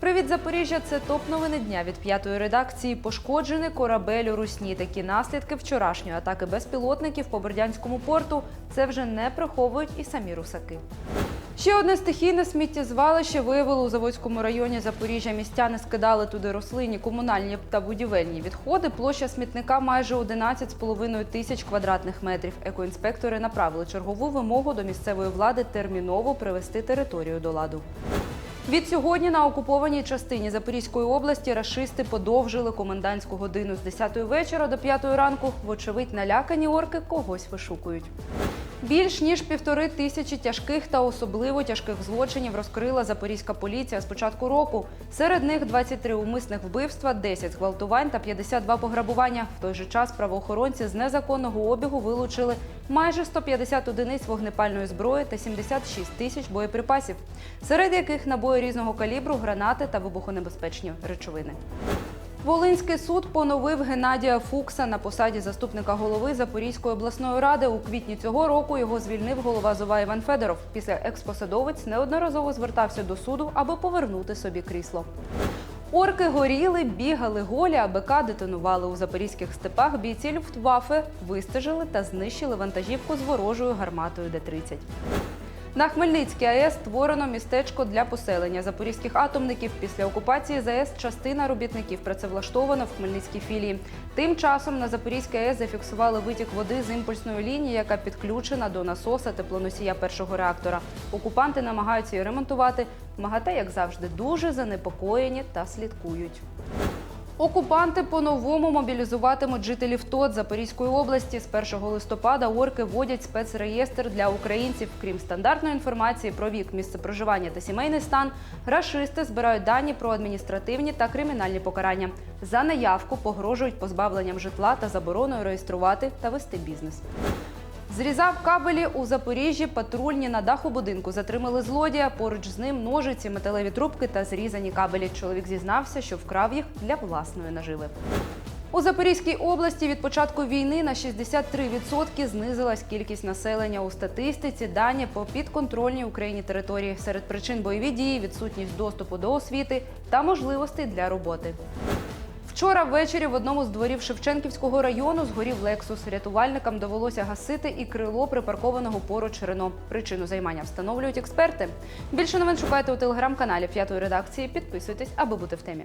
Привіт, Запоріжжя! Це топ новини дня від п'ятої редакції. Пошкоджений корабель у Русні. Такі наслідки вчорашньої атаки безпілотників по Бердянському порту. Це вже не приховують і самі русаки. Ще одне стихійне сміттєзвалище виявили у Заводському районі Запоріжжя. Містяни скидали туди рослинні, комунальні та будівельні відходи. Площа смітника майже 11,5 тисяч квадратних метрів. Екоінспектори направили чергову вимогу до місцевої влади терміново привести територію до ладу. Від сьогодні на окупованій частині Запорізької області рашисти подовжили комендантську годину з 10 вечора до 5 ранку. Вочевидь, налякані орки когось вишукують. Більш ніж півтори тисячі тяжких та особливо тяжких злочинів розкрила запорізька поліція з початку року. Серед них 23 умисних вбивства, 10 зґвалтувань та 52 пограбування. В той же час правоохоронці з незаконного обігу вилучили майже 150 одиниць вогнепальної зброї та 76 тисяч боєприпасів, серед яких набої різного калібру, гранати та вибухонебезпечні речовини. Волинський суд поновив Геннадія Фукса на посаді заступника голови Запорізької обласної ради. У квітні цього року його звільнив голова ЗОВА Іван Федоров. Після експосадовець неодноразово звертався до суду, аби повернути собі крісло. Орки горіли, бігали голі, а БК детонували у запорізьких степах. Бійці Люфтваффе вистежили та знищили вантажівку з ворожою гарматою Д-30. На Хмельницькій АЕС створено містечко для поселення запорізьких атомників. Після окупації ЗАЕС частина робітників працевлаштована в Хмельницькій філії. Тим часом на Запорізькій АЕС зафіксували витік води з імпульсної лінії, яка підключена до насоса теплоносія першого реактора. Окупанти намагаються її ремонтувати. МАГАТЕ, як завжди, дуже занепокоєні та слідкують. Окупанти по-новому мобілізуватимуть жителів ТОТ Запорізької області. З 1 листопада орки вводять спецреєстр для українців. Крім стандартної інформації про вік, місце проживання та сімейний стан, рашисти збирають дані про адміністративні та кримінальні покарання. За наявку погрожують позбавленням житла та забороною реєструвати та вести бізнес. Зрізав кабелі у Запоріжжі. Патрульні на даху будинку затримали злодія. Поруч з ним ножиці, металеві трубки та зрізані кабелі. Чоловік зізнався, що вкрав їх для власної наживи. У Запорізькій області від початку війни на 63% знизилась кількість населення у статистиці. Дані по підконтрольній Україні території. Серед причин бойові дії, відсутність доступу до освіти та можливостей для роботи. Вчора ввечері в одному з дворів Шевченківського району згорів Лексус. Рятувальникам довелося гасити і крило припаркованого поруч Рено. Причину займання встановлюють експерти. Більше новин шукайте у телеграм-каналі п'ятої редакції. Підписуйтесь, аби бути в темі.